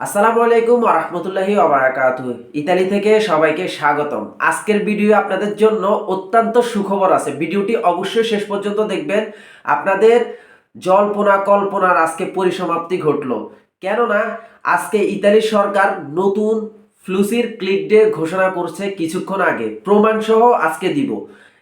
আসসালামু আলাইকুম রহমতুল্লাহি ওবারাকাতু ইতালি থেকে সবাইকে স্বাগতম। আজকের ভিডিও আপনাদের জন্য অত্যন্ত সুখবর আছে। ভিডিওটি অবশ্যই শেষ পর্যন্ত দেখবেন। আপনাদের জল্পনা, কল্পনার আজকে পরিসমাপ্তি ঘটলো। কেননা, আজকে ইতালি সরকার নতুন ফ্লুসির ক্লিক ডে ঘোষণা করছে কিছুক্ষণ আগে। প্রমাণ সহ আজকে দিব।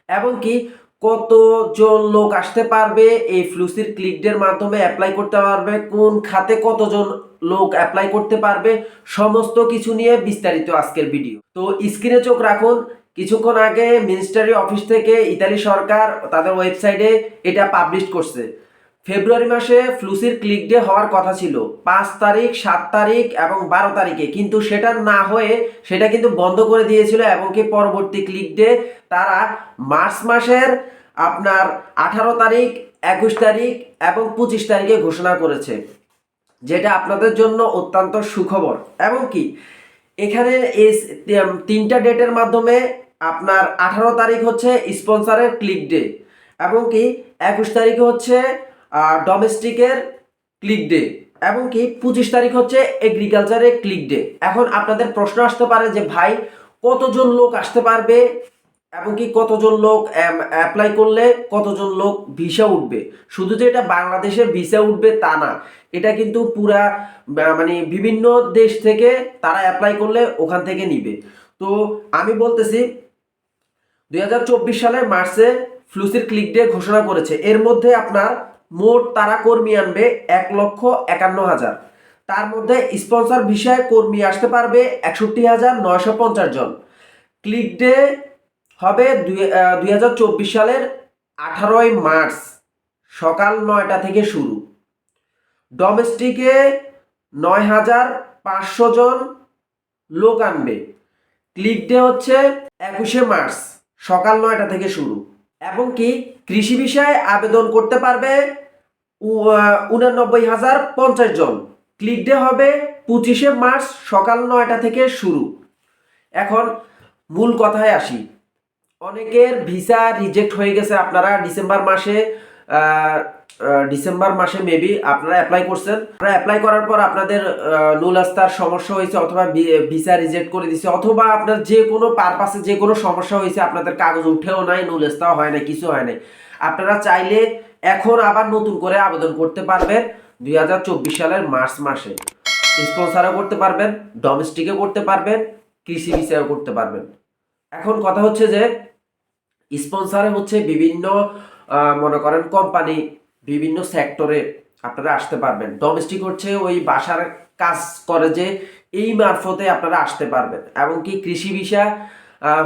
এবং কি কতজন লোক আসতে পারবে? এই ফ্লুসির ক্লিকদের মাধ্যমে অ্যাপ্লাই করতে পারবে। কোন খাতে কতজন লোক অ্যাপ্লাই করতে পারবে? সমস্ত কিছু নিয়ে বিস্তারিত আজকের ভিডিও তো স্ক্রিনে চোখ রাখুন। কিছুক্ষণ আগে মিনিস্টারি অফিস থেকে ইতালি সরকার তাদের ওয়েবসাইটে এটা পাবলিশ করছে। ফেব্রুয়ারি মাসে ফ্লুসির ক্লিক ডে হওয়ার কথা ছিল। পাঁচ তারিখ, সাত তারিখ এবং বারো তারিখে। কিন্তু সেটা না হয়ে সেটা কিন্তু বন্ধ করে দিয়েছিল এবং কি পরবর্তী ক্লিক ডে তারা মার্চ মাসের আপনার আঠারো তারিখ, একুশ তারিখ এবং পঁচিশ তারিখে ঘোষণা করেছে। যেটা আপনাদের জন্য অত্যন্ত সুখবর। এবং কি, এখানে তিনটা ডেটের মাধ্যমে আপনার আঠারো তারিখ হচ্ছে স্পন্সারের ক্লিক ডে। এবং কি, একুশ তারিখে হচ্ছে ডোমেস্টিকের ক্লিক ডে এবং কি পঁচিশ তারিখ হচ্ছে এগ্রিকালচারের ক্লিক ডে এখন আপনাদের প্রশ্ন আসতে পারে যে, ভাই, কতজন লোক আসতে পারবে? এবং কি কতজন লোক অ্যাপ্লাই করলে কতজন লোক ভিসা উঠবে? শুধু যে এটা বাংলাদেশের ভিসা উঠবে তা না, এটা কিন্তু পুরা মানে বিভিন্ন দেশ থেকে তারা অ্যাপ্লাই করলে ওখান থেকে নিবে। তো আমি বলতেছি, দুই সালের মার্চে ফ্লুসির ক্লিক ডে ঘোষণা করেছে। এর মধ্যে আপনার মোট তারা কর্মী আনবে এক লক্ষ একান্ন হাজার। তার মধ্যে স্পন্সর বিষয়ে কর্মী আসতে পারবে একষট্টি হাজার নয়শো পঞ্চাশ জন। ক্লিক ডে হবে দুই হাজার চব্বিশ সালের আঠারোই মার্চ, সকাল নয়টা থেকে শুরু। ডোমেস্টিকে নয় হাজার পাঁচশো জন লোক আনবে। ক্লিক ডে হচ্ছে একুশে মার্চ, সকাল নয়টা থেকে শুরু। এবং কি কৃষি বিষয়ে আবেদন করতে পারবে উনানব্বই হাজার পঞ্চাশ জন। ক্লিক ডে হবে পঁচিশে মার্চ সকাল নয়টা থেকে শুরু। এখন মূল কথায় আসি। অনেকের ভিসা রিজেক্ট হয়ে গেছে আপনারা ডিসেম্বর মাসে। ডিসেম্বর মাসে মেবি আপনারা অ্যাপ্লাই করছেন। আপনারা অ্যাপ্লাই করার পর আপনাদের আহ, নুল আস্তার সমস্যা হয়েছে অথবা ভিসা রিজেক্ট করে দিছে অথবা আপনার যে কোনো পারপাসে যে কোনো সমস্যা হয়েছে আপনাদের কাগজ উঠেও নাই নুল আস্তাও হয় না কিছু হয় নাই। আপনারা চাইলে এখন আবার নতুন করে আবেদন করতে পারবেন দুই হাজার চব্বিশ সালের মার্চ মাসে। স্পন্সারও করতে পারবেন ডোমেস্টিকে করতে পারবেন কৃষি বিষয়েও করতে পারবেন। এখন কথা হচ্ছে যে স্পন্সারে হচ্ছে বিভিন্ন মনে করেন কোম্পানি বিভিন্ন সেক্টরে আপনারা আসতে পারবেন। ডোমেস্টিক হচ্ছে ওই বাসার কাজ করে যে এই মারফতে আপনারা আসতে পারবেন। এবং কি কৃষি বিষয়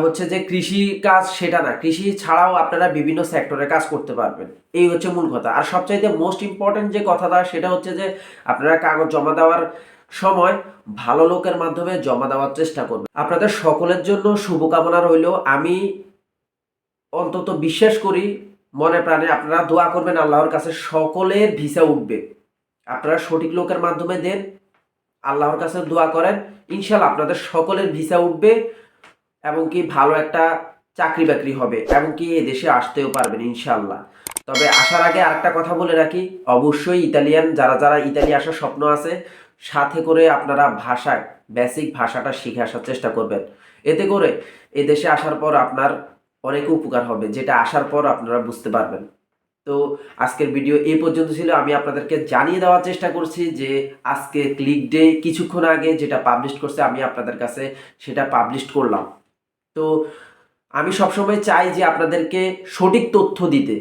হচ্ছে যে কৃষি কাজ সেটা না, কৃষি ছাড়াও আপনারা বিভিন্ন সেক্টরে কাজ করতে পারবেন। এই হচ্ছে মূল কথা। আর সবচাইতে মোস্ট ইম্পর্টেন্ট যে কথাটা, সেটা হচ্ছে যে আপনারা কাগজ জমা দেওয়ার সময় ভালো লোকের মাধ্যমে জমা দেওয়ার চেষ্টা করবেন। আপনাদের সকলের জন্য শুভকামনা রইল। আমি অন্তত বিশ্বাস করি মনে প্রাণে আপনারা দোয়া করবেন, আল্লাহর কাছে সকলের ভিসা উঠবে। আপনারা সঠিক লোকের মাধ্যমে দেন, আল্লাহর কাছে দোয়া করেন ইনশাল্লাহ আপনাদের সকলের ভিসা উঠবে এবং কি ভালো একটা চাকরি বাকরি হবে এবং কি দেশে আসতেও পারবেন ইনশাল্লাহ তবে আসার আগে আরেকটা কথা বলে রাখি, অবশ্যই ইতালিয়ান, যারা যারা ইতালি আসার স্বপ্ন আছে, সাথে করে আপনারা ভাষা বেসিক ভাষাটা শিখে আসার চেষ্টা করবেন। এতে করে এদেশে আসার পর আপনার অনেক উপকার হবে, যেটা আসার পর আপনারা বুঝতে পারবেন। তো আজকের ভিডিও এই পর্যন্ত ছিল। আমি আপনাদেরকে জানিয়ে দেওয়ার চেষ্টা করছি যে আজকে ক্লিক ডে কিছুক্ষণ আগে যেটা পাবলিশ করছে, আমি আপনাদের কাছে সেটা পাবলিশ করলাম। তো আমি সবসময় চাই যে আপনাদেরকে সঠিক তথ্য দিতে।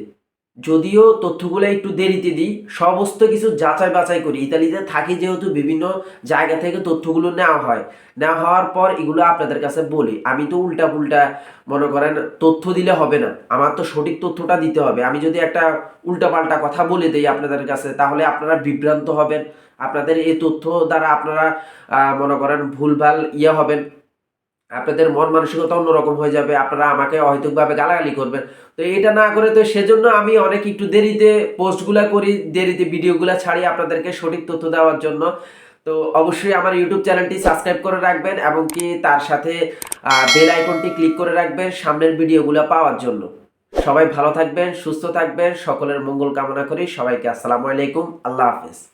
যদিও তথ্যগুলো একটু দেরিতে দিই, সমস্ত কিছু যাচাই বাছাই করি। ইতালিতে থাকি যেহেতু বিভিন্ন জায়গা থেকে তথ্যগুলো নেওয়া হয়। নেওয়া হওয়ার পর এগুলো আপনাদের কাছে বলি। আমি তো উল্টা পুল্টা মনে করেন, তথ্য দিলে হবে না। আমার তো সঠিক তথ্যটা দিতে হবে। আমি যদি একটা উল্টাপাল্টা কথা বলে দিই আপনাদের কাছে, তাহলে আপনারা বিভ্রান্ত হবেন। আপনাদের এই তথ্য দ্বারা আপনারা মনে করেন, ভুলভাল ইয়ে হবেন। আপনাদের মন মানসিকতা অন্যরকম হয়ে যাবে, আপনারা আমাকে অহেতুকভাবে গালাগালি করবেন। তো এটা না করে তো সেজন্য আমি অনেক একটু দেরিতে পোস্টগুলা করি, দেরিতে ভিডিওগুলা ছাড়ি আপনাদেরকে সঠিক তথ্য দেওয়ার জন্য। তো অবশ্যই আমার ইউটিউব চ্যানেলটি সাবস্ক্রাইব করে রাখবেন এবং কি তার সাথে বেল আইকনটি ক্লিক করে রাখবেন সামনের ভিডিওগুলো পাওয়ার জন্য। সবাই ভালো থাকবেন, সুস্থ থাকবেন, সকলের মঙ্গল কামনা করি। সবাইকে আসসালামু আলাইকুম, আল্লাহ হাফেজ।